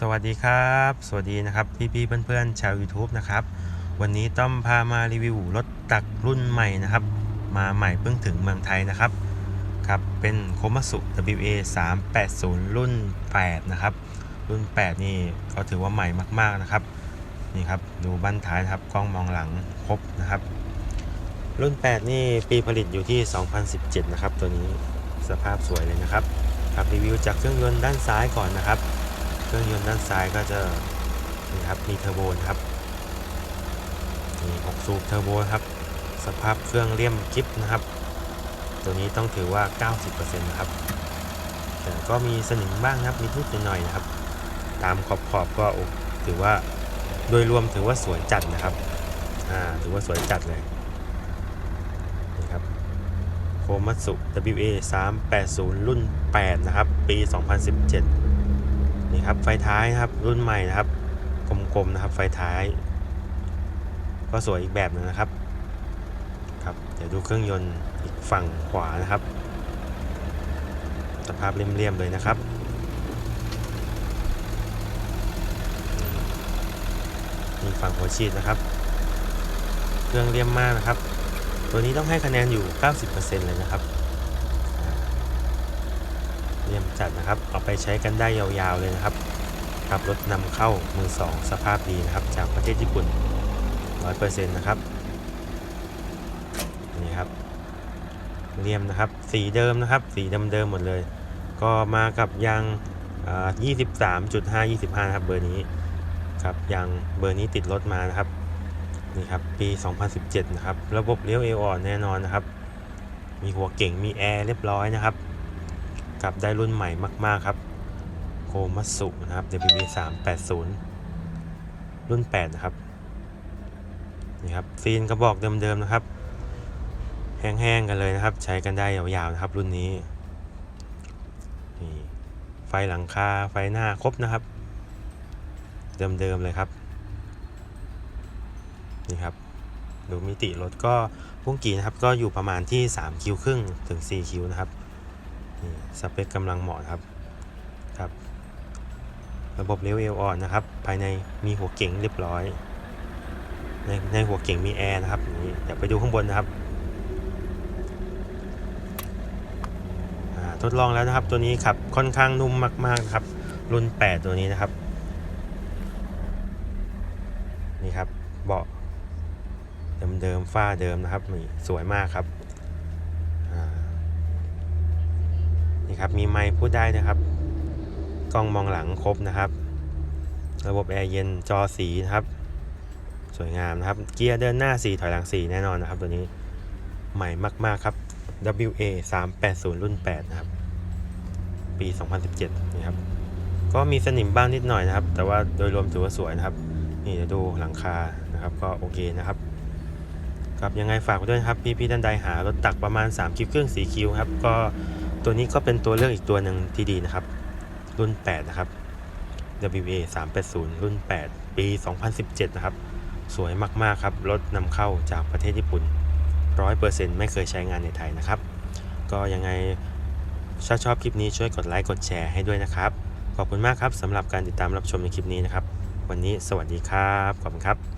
สวัสดีครับ สวัสดีนะครับพี่ๆเพื่อนๆชาว YouTube นะครับ วันนี้ต้อมพามารีวิวรถตักรุ่นใหม่นะครับ มาใหม่เพิ่งถึงเมืองไทยนะครับครับเป็นโคมัสุ WA 380 รุ่น 8 นะครับ รุ่น 8 นี่ก็ถือว่าใหม่มากๆนะครับนี่ครับดูบั้นท้ายนะครับกล้องมองหลังครบนะครับ รุ่น 8 นี่ปีผลิตอยู่ที่ 2017 นะครับ ตัวนี้สภาพสวยเลยนะครับครับรีวิวจากเครื่องยนต์ด้านซ้ายก่อนนะครับ เครื่องยนต์ด้านซ้ายก็จะนี่ครับมีเทอร์โบนะครับนี่6สูบเทอร์โบครับสภาพเครื่องเลี่ยมกิฟนะครับ ตัวนี้ต้องถือว่า 90%นะครับแต่ก็มีสนิมบ้างครับมีทุกหน่อยนะครับ ตามขอบขอบๆก็ถือว่าโดยรวมถือว่าสวยจัดนะครับอ่าถือว่าสวยจัดเลยนี่ครับโคมัตสุ WA 380 รุ่น 8 นะครับ ปี 2017 นี่ครับไฟท้ายครับรุ่นใหม่นะครับกลมๆนะครับ ไฟท้าย ก็สวยอีกแบบหนึงนะครับครับเดี๋ยวดูเครื่องยนต์อีกฝั่งขวานะครับ สภาพเรียมๆเลยนะครับนี่ฝั่งหัวฉีดนะครับ เครื่องเรียมมากนะครับ ตัวนี้ต้องให้คะแนนอยู่ 90%เลยนะครับ ยมจัดนะครับ เอาไปใช้กันได้ยาวๆเลยนะครับขับรถนำเข้ามือสองสภาพดีนะครับ จากประเทศญี่ปุ่น 100%นะครับนี่ครับเรียมนะครับ สีเดิมนะครับ สีเดิมๆหมดเลย ก็มากับยาง23.5 25 นะครับเบอร์นี้ครับยางเบอร์นี้ติดรถมานะครับนี่ครับปี 2017 นะครับ ระบบเลี้ยวเอวอ่อนแน่นอนนะครับ มีหัวเก่งมีแอร์เรียบร้อยนะครับ กับได้รุ่นใหม่มาก ๆ ครับโคมัสุนะครับ WB 380 รุ่น 8 นะครับ นี่ครับซีนกระบอกเดิม ๆ นะครับ แห้ง ๆ กันเลยนะครับ ใช้กันได้ยาว ๆ นะครับ รุ่นนี้นี่ไฟหลังคา ไฟหน้าครบนะครับ เดิม ๆ เลยครับ นี่ครับดูมิติรถก็พุ่งกี่นะครับ ก็อยู่ประมาณที่3คิวครึ่งถึง4คิวนะครับ สเปคกำลังเหมาะครับครับ ระบบเลี้ยวเอวอ่อนนะครับ ภายในมีหัวเก่งเรียบร้อย ในในหัวเก่งมีแอร์นะครับนี่เดี๋ยวไปดูข้างบนนะครับทดลองแล้วนะครับตัวนี้ขับค่อนข้างนุ่มมากๆนะครับ รุ่น 8 ตัวนี้นะครับ นี่ครับเบาะเดิมๆฝ้าเดิมนะครับนี่สวยมากครับอ่า ครับ มีไมค์พูดได้นะครับ กล้องมองหลังครบนะครับ ระบบแอร์เย็นจอสีนะครับ สวยงามนะครับ เกียร์เดินหน้า 4 ถอยหลัง 4 แน่นอนนะครับ ตัวนี้ใหม่มาก ๆ ครับ WA 380 รุ่น 8 นะครับ ปี 2017นี่ครับ ก็มีสนิมบ้างนิดหน่อยนะครับ แต่ว่าโดยรวมถือว่าสวยนะครับ นี่เดี๋ยวดูหลังคานะครับ ก็โอเคนะครับครับยังไงฝากไว้ด้วยนะครับพี่พี่ๆท่านใดหารถตักประมาณ3คิวครึ่ง4คิวครับ ก็ ตัวนี้ก็เป็นตัวเลือกอีกตัวหนึ่งที่ดีนะครับ รุ่น 8 นะครับ WA 380 รุ่น 8 ปี 2017 นะครับ สวยมากๆครับ รถนำเข้าจากประเทศญี่ปุ่น 100%ไม่เคยใช้งานในไทยนะครับ ก็ยังไงถ้าชอบคลิปนี้ช่วยกดไลค์กดแชร์ให้ด้วยนะครับ ขอบคุณมากครับสำหรับการติดตามรับชมในคลิปนี้นะครับ วันนี้สวัสดีครับ ขอบคุณครับ